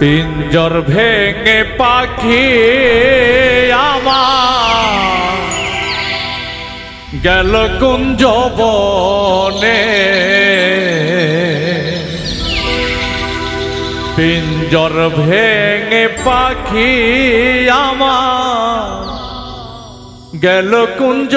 পিঞ্জর ভেঙে পাখি আমার। গেল কুঞ্জ বনে। পিঞ্জর ভেঙে পাখি আমার। গেল কুঞ্জ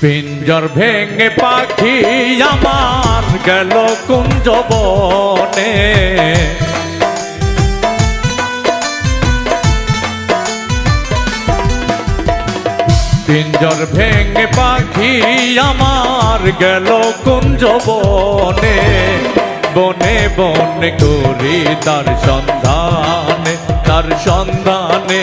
পিঞ্জর ভেঙে পাখি আমার গেল কুঞ্জ বনে। পিঞ্জর ভেঙে পাখি আমার গেল কুঞ্জ বনে। বনে বনে করি তার সন্ধানে তার সন্ধানে।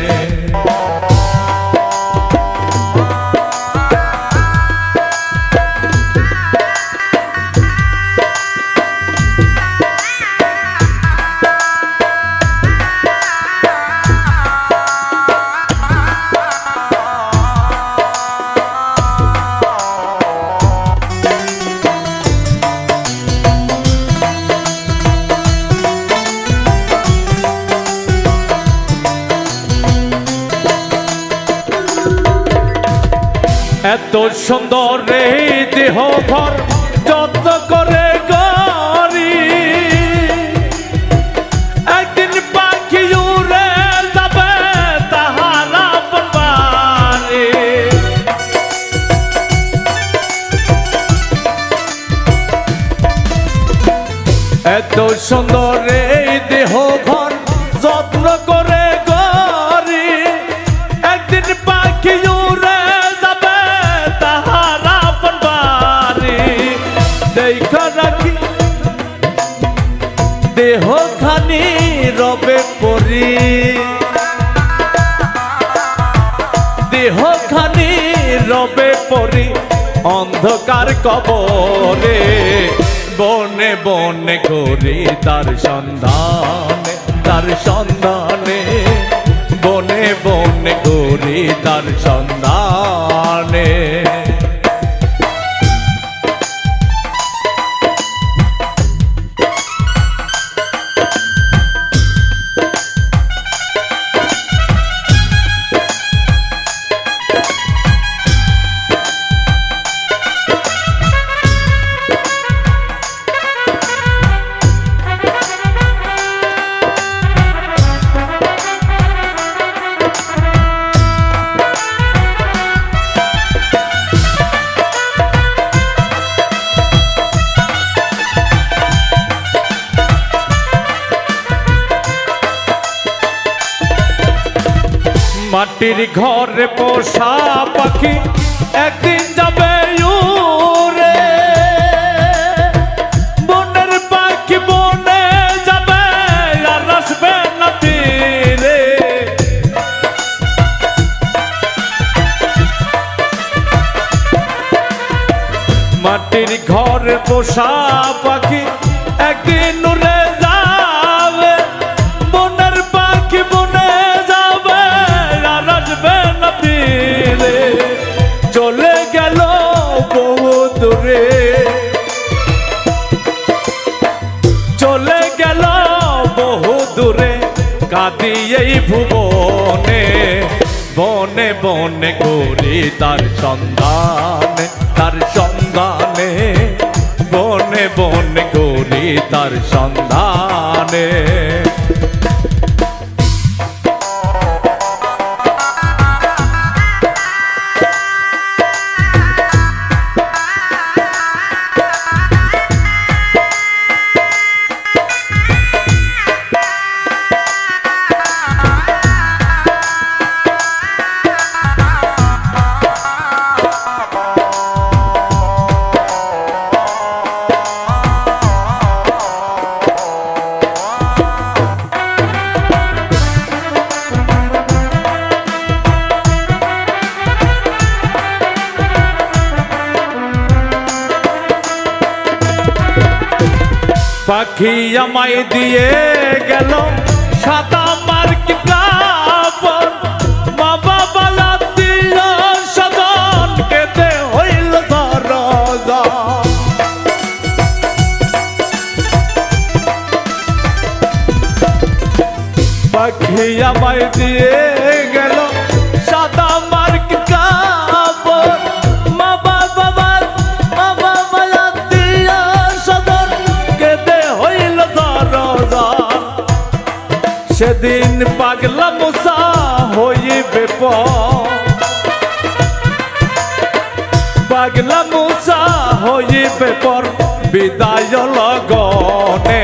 এত সুন্দর রে দেহ ঘর যত্ন করে গরি একদিন পাখি উড়ে যাবে তাহারা বাড়ি এত সুন্দর রাখি। দেহ খানি রবে পরি। দেহ খানি রবে পরি। অন্ধকার কবরে বনে বনে করি তার সন্ধানে তার সন্ধানে। বনে বনে করি তার সন্ধানে। মাটির ঘরে পোষা পাখি একদিন যাবে উড়ে। মাটির ঘরে পোষা পাখি বনে বনে করি তার সন্ধানে তার সন্ধানে। বনে বনে করি তার সন্ধানে। পাখি আমায় দিয়ে গেল। সাদা মার্ক কাপড় মা বাবা আমায় দিয়ে সেদিন পাগলা মুসা হইবে পাগলা মুসা হইবে পর বিদায় লগনে,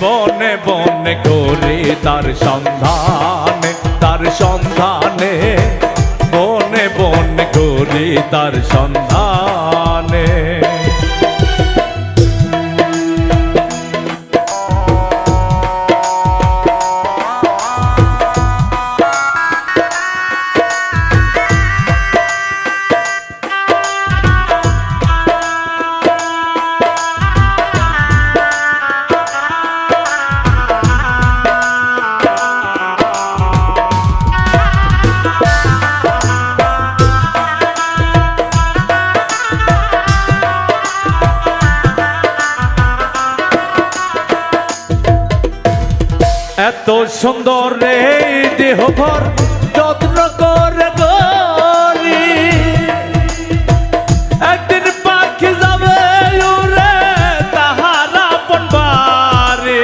বনে বনে করি তার সন্ধানে তার সন্ধানে, বনে বনে করি তার সন্ধানে। এত সুন্দর রে দেহ ভর যত্ন করে একদিন পাখি যাবে উড়ে তাহারা পনবারে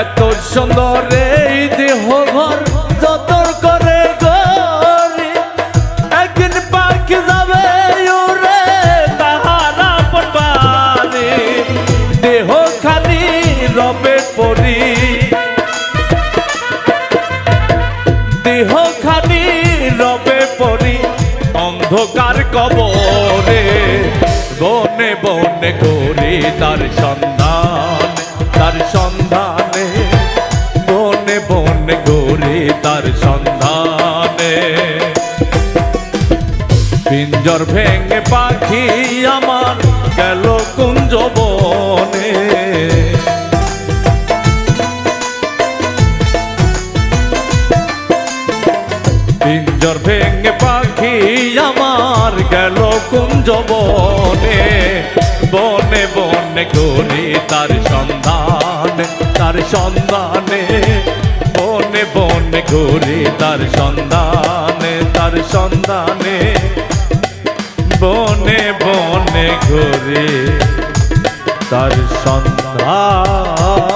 এত সুন্দর রে দেহ ঘর খালি রবে পরি। দেহ খালি রবে পরি। অন্ধকার কবরে, বনে বনে করি তার সন্ধান, তার সন্ধানে। বনে বনে করি তার সন্ধানে। পিঞ্জর ভেঙে পাখি পিঞ্জর ভেঙে পাখি আমার গেল কুঞ্জ বনে। বনে বনে করি তার সন্ধান, তার সন্ধানে। বনে বনে ঘুরি তার সন্ধানে তার সন্ধানে। বনে বনে ঘুরি তার সন্ধান।